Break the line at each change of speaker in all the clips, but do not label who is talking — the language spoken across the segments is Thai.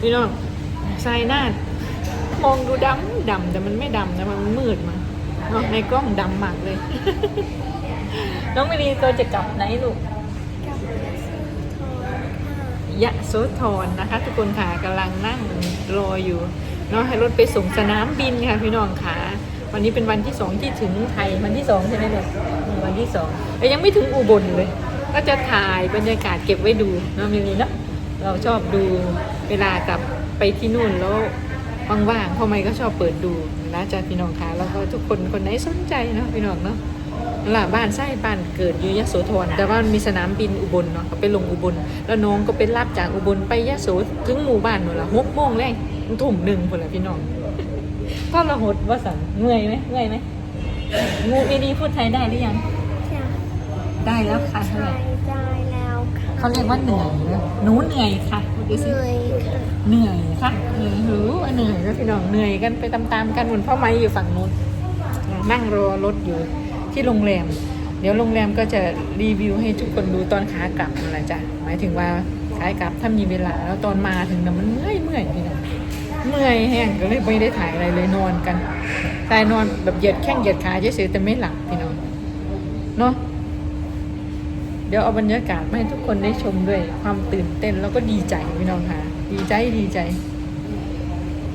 พี่น้องทรายนาดมองดูดำดำแต่มันไม่ดำนะมันมืดมาในกล้องดำมากเลย น้องมินีตัวจะกลับไหนลูกยะโสธรนะคะ ทุกคนค่ะกำลังนั่งรออยู่เนาะให้รถไปส่งสนามบินค่ะพี่น้องค่ะ วันนี้เป็นวันที่สองที่ถึงไทยวันที่สองใช่ไหมเนี่ยวันที่สองแต่ยังไม่ถึงอุบลเลย ก็จะถ่ายบรรยากาศเก็บไว้ดูเนาะมินีเนาะ เราชอบดูเวลากลับไปที่นู่นแล้วว่างๆพ่อไม่ก็ชอบเปิดดูนะจ๊ะพี่น้องค่ะแล้วก็ทุกคนคนไหนสนใจเนาะพี่น้องเนาะล่ะบ้านไส้บ้านเกิดอยู่ยโสธรแต่ว่ามันมีสนามบินอุบลเนาะก็ไปลงอุบล แล้วน้องก็ไปรับจากอุบลไปยโสถึงหมู่บ้านนู่นละหกโมงแรงทุ่มหนึ่งคนละพี่น้องก็ละหดว่าสันเมื่อยไหมเมื่อยไหมงูอีดีพูดไทยได้หรือยัง
จะ
ได้แล้วค่ะเท่าไหร่
ใช้ได้แล้วค่ะ
เขาเรียกว่าเหนื่อยนะหนูเหนื่อยค่ะดู
เห
สิ
นื่อยค่ะ
เหนื่อยค่ะเหนื่อยหูว่าเหนื่อยแล้วพี่น้องเหนื่อยกันไปตามๆกันเหมือนพ่อไม้อยู่ฝั่งนู้นนั่งรอรถอยู่ที่โรงแรม เดี๋ยวโรงแรมก็จะรีวิวให้ทุกคนดูตอนขากลับนั่นแหละจ้ะหมายถึงว่าขากลับถ้ามีเวลาแล้วตอนมาถึงน่ะมันเมื่อยเมื่อยพี่น้องเมื่อยแห้งก็เลยไม่ได้ถ่ายอะไรเลยนอนกันตายนอนแบบเหยียดแข้งเหยียดขาเฉยๆแต่ไม่หลับพี่น้องเนาะ เดี๋ยวเอาบรรยากาศมาให้ทุกคนได้ชมด้วยความตื่นเต้นแล้วก็ดีใจพี่น้องค่ะ ดีใจดีใจ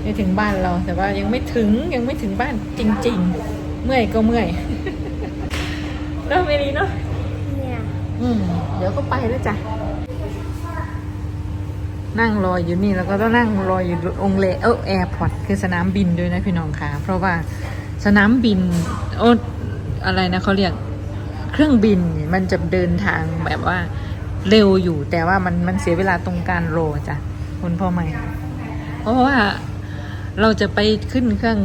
ไม่ถึงบ้านเราแต่ว่ายังไม่ถึงยังไม่ถึงบ้านจริง ๆ เมื่อยก็เมื่อยเนาะเมลีเนาะ
เนี่ย
อืมเดี๋ยวก็ไปแล้วจ้ะนั่งรออยู่นี่แล้วก็ต้องนั่งรออยู่องเลเออแอร์พอร์ตคือสนามบินด้วยนะพี่น้องค่ะ เพราะว่าสนามบินโอ้อะไรนะเขาเรียก เครื่องบินมันจะเดินทางแบบว่าเร็วอยู่แต่ว่ามันมันเสียเวลาตรงการรอจ้ะคุณพ่อใหม่ เพราะว่าเราจะไปขึ้นเครื่อง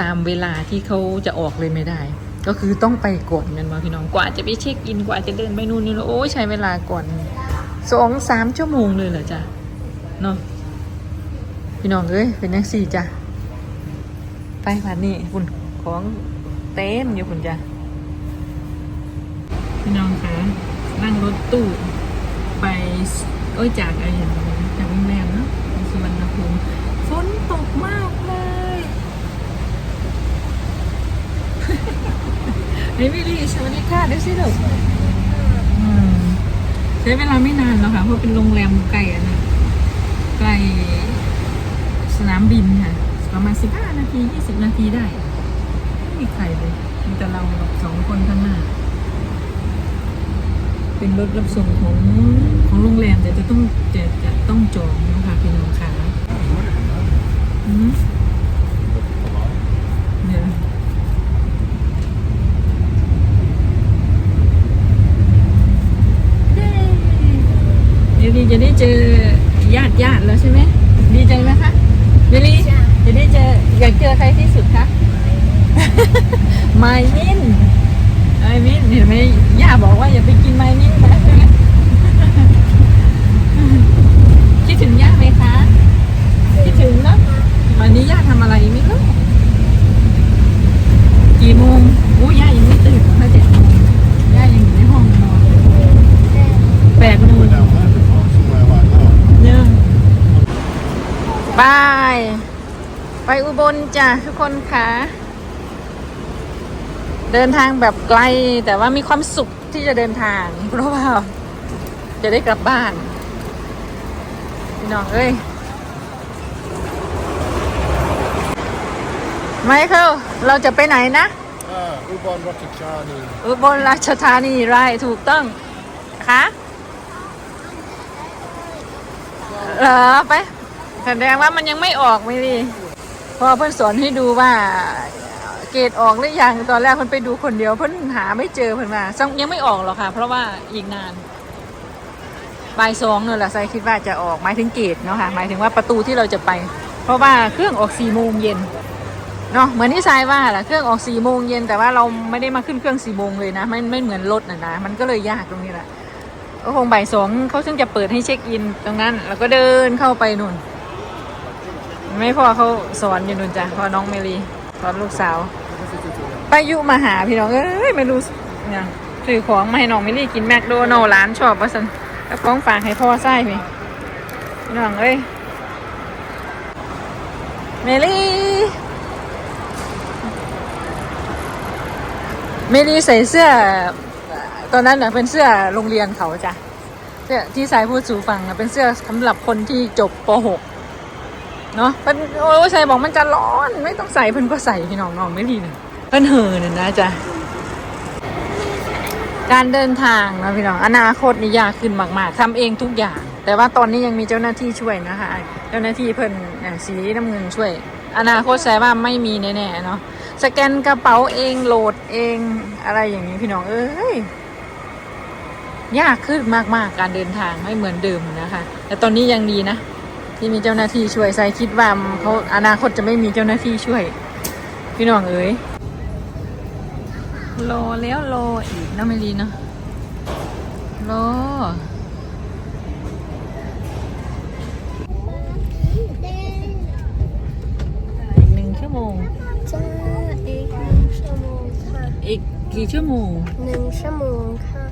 ตามเวลาที่เขาจะออกเลยไม่ได้ ก็คือต้องไปก่อนนั่นมาพี่น้องกว่าจะไปเช็คอินกว่าจะเดินไปนู่นนี่โอ้ยใช้เวลาก่อนสองสามชั่วโมงเลยเหรอจ๊ะเนาะพี่น้องเอ้ยเป็นยังสี่จ้ะไปผ่านนี่คุณของเต็มอยู่คุณจ้ะ พี่น้องคะนั่งรถตู้ไปเอ้ยจากอะไรอย่างเงี้ยจากโรงแรมเนาะสุวรรณภูมิฝนตกมากเลยเฮ้ยวิลลี่สวัสดีค่ะเดี๋ยวสิลูกอืมใช้เวลาไม่นานแล้วค่ะ เพราะเป็นโรงแรมไกลอะนะใกล้สนามบินค่ะ ประมาณสิบห้านาทียี่สิบนาทีได้ ไม่มีใครเลยมีแต่เราแบบสองคนข้างหน้า เป็นรถรับส่งของของโรงแรมแต่จะต้องจะจะต้องจองนะคะพี่น้องค่ะอืมเนี่ยเดี๋ยวดีจะได้เจอญาติญาติแล้วใช่ไหมดีใจไหมคะเดลี่จะได้เจออยากเจอใครที่สุดคะไมมินไมมินเห็นไหมย่า บอกว่าอย่าไปกินไมมินนะใช่ไหมคิดถึงย่าไหมคะ คิดถึงเนอะวันนี้ย่าทำอะไรไม่รู้กี่โมงอู้ย่ายังไม่ตื่นเพราเจ็ดโมงย่ายังอยู่ในห้องนอน
แป
ดโมงเนี่ยไปไปอุบลจ้ะทุกคนค่ะเดินทางแบบไกลแต่ว่ามีความสุข ที่จะเดินทาง เพราะว่าจะได้กลับบ้านพี่น้องเอ้ยไมเคิลเราจะไปไหนนะ
Ah, Uban Ratchathani.
อุบลราชธานีไรถูกต้องคะเหรอไปแสดงว่ามันยังไม่ออกไม่ดีเพราะว่าเพื่อนสอนให้ดูว่า เกรดออกหรือยังตอนแรกเพิ่นไปดูคนเดียวเพิ่นหาไม่เจอเพิ่นมาซึ่งยังไม่ออกหรอกค่ะ เพราะว่าอีกนานบ่ายสองเนี่ยแหละไซคิดว่าจะออกหมายถึงเกตเนาะค่ะหมายถึงว่าประตูที่เราจะไป เพราะว่าเครื่องออกสี่โมงเย็นเนาะเหมือนที่ทรายว่าแหละเครื่องออกสี่โมงเย็นแต่ว่าเราไม่ได้มาขึ้นเครื่องสี่โมงเลยนะไม่ไม่เหมือนรถนะนะมันก็เลยยากตรงนี้แหละก็คงบ่ายสองเขาซึ่งจะเปิดให้เช็คอินตรงนั้น แล้วก็เดินเข้าไปนู่น ไม่พอเขาสอนอยู่นู่นจ้ะพอน้องเมลีสอนลูกสาว ไปยุมาหาพี่น้องเอ้ยไม่รู้เนี่ยซื้อของมาให้น้องเมลี่กินแมคโดนัลล์ร้านชอบว่าสันแล้วของฝากให้พ่อไส้พี่พี่น้องเอ้ยเมลี่เมลี่ใส่เสื้อ ตอนนั้นน่ะเป็นเสื้อโรงเรียนเขาจ้ะเสื้อที่สายพูดสู่ฟังนะเป็นเสื้อสำหรับคนที่จบป .6 เนาะเพิ่นโอ้ยใส่บอกมันจะร้อน ไม่ต้องใส่เพิ่นก็ใส่พี่น้องน้องไม่ดีเนะ เพิ่นเห่อเนี่ยนะจ๊ะการเดินทางนะพี่น้องอนาคตนี่ยากขึ้นมากๆทำเองทุกอย่าง แต่ว่าตอนนี้ยังมีเจ้าหน้าที่ช่วยนะคะ เจ้าหน้าที่เพิ่นน่ะสีน้ำเงินช่วย อนาคตแสว่าไม่มีแน่ๆเนาะสแกนกระเป๋าเองโหลดเองอะไรอย่างนี้พี่น้องเอ้ยยากขึ้นมากๆการเดินทางไม่เหมือนเดิมนะคะ แต่ตอนนี้ยังดีนะ ที่มีเจ้าหน้าที่ช่วยใส่คิดว่าเขาอนาคตจะไม่มีเจ้าหน้าที่ช่วย พี่น้องเอ้ย รอแล้วรออีกนะไม่ดีเนาะรออีกหนึ่งชั่วโมง
จ้าอีกหนึ่งชั่วโมงค่ะ
อีกกี่ชั่วโมง
หนึ่งชั่วโมงค่ะ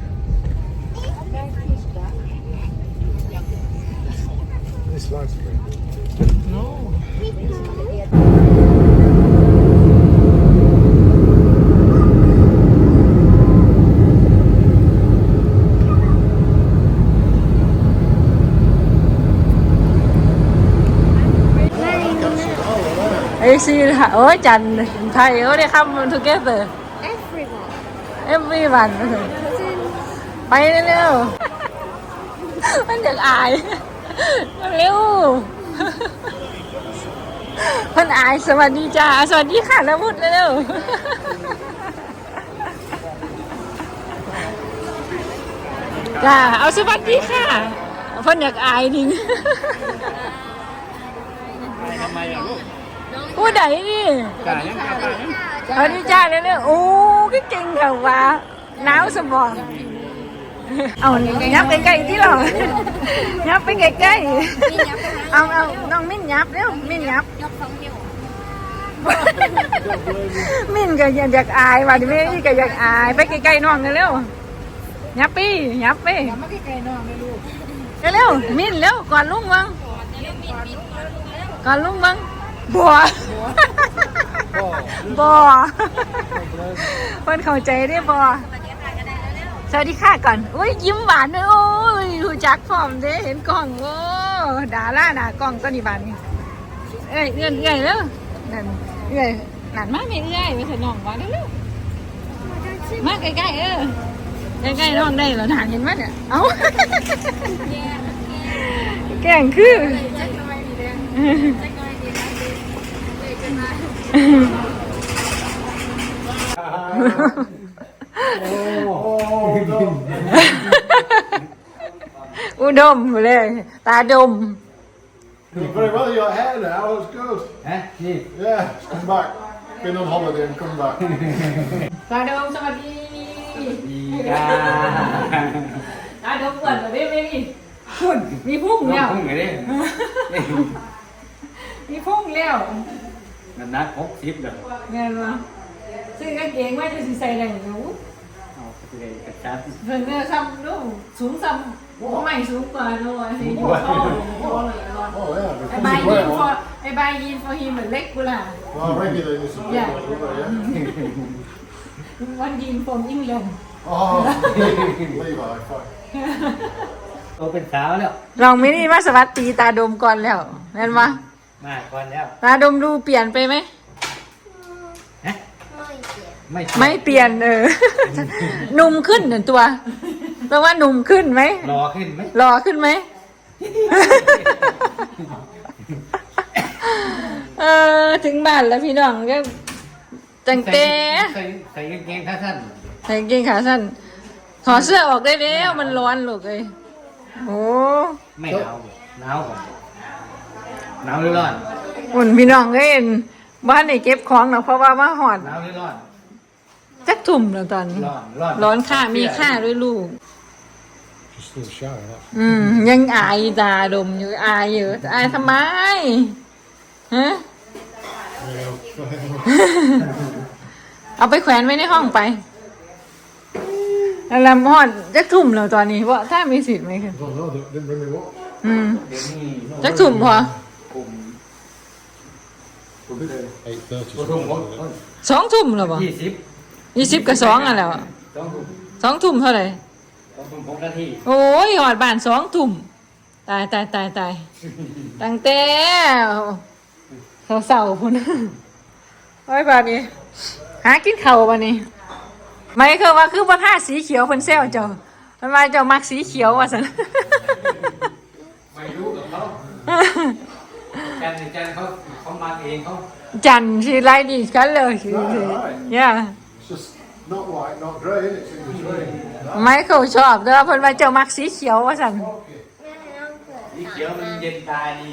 This light screen.
no ไอซีค่ะโอ้ยจันไทยโอ้ได้คำ together
everyone
everyone ไปเร็วๆมันอยากอาย เร็ว มันอาย สวัสดีจ้า สวัสดีค่ะแล้วพูดเร็วๆจ้า เอาสวัสดีค่ะเพิ่นอยากอายนิ่ง
ทำไมอะลูก
ผู้ใดนี่
จ่ายยังจ่ายยัง
สวัสดีจ้าเร็วๆโอ้ก็เก่งเหรอวะหนาวสมองเอายับใกล้ๆที่เรายับไปใกล้ๆเอาเอาน้องมิ้นยับเร็วมิ้นยับมิ้นก็อยากอายว่ะดิแม่นี่ก็อยากอายไปใกล้ๆน้องเร็วๆยับปี้ยับไปเร็วๆมิ้นเร็วก่อนลุงวังก่อนลุงวัง บัวบัวเพิ่อนเข้าใจได้บ่สวัสดีค่ะก่อนอุ้ยยิ้มหวานเลยโอ้ยรู้จักพร้อมเด้เห็นกล้องโอ้ดาล่าหนากล้องก็นี่บานนี่เอ้ยเอื้อนเอื้อยแล้วนั่นเอื้อยนั่นมากไม่เอื้อยไปเถอะน้องว่าเร็วๆมาใกล้ๆเออใกล้ๆน้องได้แล้วหนานเห็นมั้ยเนี่ยเอ้าแกล้งคือ อุดมเลย ตาดม
You're very well, your hair now, it's good.
ฮะนี่
Yeah, just come back. Been on holiday and come back.
ตาดมสวัสดี
ดีกา
ตาดมก่อนเหรอเด้ไม่มีพุ่นมีพุ่งแล้ว
พุ่งไงดิ
มีพุ่งแล้ว
น้ำหนักหกสิบเด้อ
เงินวะซื้อกางเกงไว้จะสิใส่ได้หนู
เอาไปเลยกระชับ
เพิ่นเนี่ยซ้ำดูสูงซ้ำโอ้ไม่สูงกว่าหน่อยสิโอ้โหเลยร้อน
Oh, yeah,
ไอ้
because
ใบ
you
ยี
wear
นฟอ
one.
ไอ้ใบยีนฟอฮีเหมือนเล็กกูล่ะ
Well, regularly this is
Yeah.
yeah.
วันยีนฟอมยิ่งลง
Oh, Levi, fine.
โตเป็นสาวแล้ว
ลองไม่ได้มาสวัสดีตาดมก่อนแล้วเห็นปะ
มาก่อนแล้ว
ตาดมดูเปลี่ยนไปไหม
ฮะ
ไม่เกี่ยว
ไม่
ไม่เปลี่ยนเออ หนุ่มขึ้นหนึ่งตัวแปลว่าหนุ่มขึ้นไหม
รอขึ้นไหม
หล่อขึ้นไหม เออถึงบ้านแล้วพี่น้องก็จังเต้
ใส่ใส่กางเกงขาสั้น
ใส่กางเกงขาสั้นถอดเสื้อออกได้แล้วมันร้อนลูกเลยโอ้
ไม่หนาวหนาวก่อน หนาวหรือร้อน
หุ่นพี่น้องก็เห็นบ้านไหนเก็บของเนาะเพราะว่ามาหอด
หนาวหรือร้อน
จักทุ่มแล้วตอนนี้
ร้อนร้อน
ร้อนค่ามีค่าด้วยลูก
She's still showering up.
อืม ยังอายตาดมอยู่อายอยู่อายทำไมฮะ
Yeah,
เอาไปแขวนไว้ในห้องไปแล้วลำหอดจักทุ่มแล้วตอนนี้ว่าถ้ามีสิทธิ์ไหมคือ
I don't know, didn't bring me up.
อืม
เดี๋ยวนี้
จักทุ่มพอ
กลุ่ม
Eight thirty.
ตัวทุ่มผม
สองทุ่มแล้วบ่
ยี่สิบ
ยี่สิบกับสองอะแล้ว
สองทุ่ม
สองทุ่มเท่าไหร่
สองทุ่มหกนาที
โอ้ยหอดบ้านสองทุ่มตายตายตายตายตั้งแต่เสาๆพุ่นโอ้ยบาดนี้หากินข้าวบาดนี้ไม่คือว่าคือว่าท่าสีเขียวเพิ่นแซวเจ้ามันว่าเจ้ามักสีเขียวว่าซั่น
ไม่รู้กับเขาจันทร์จันทร์เขา เขามาเองเขา
จันทร์สิไล่ดีกันเลยสิย่า
It's just not white, not grey, is it? It's in between.
ไม่เขาชอบแต่ว่าเพิ่นว่าเจ้ามักสีเขียวว่าซั่น
แม่น้องเกิด
สีเขียวมันเย็นตาดี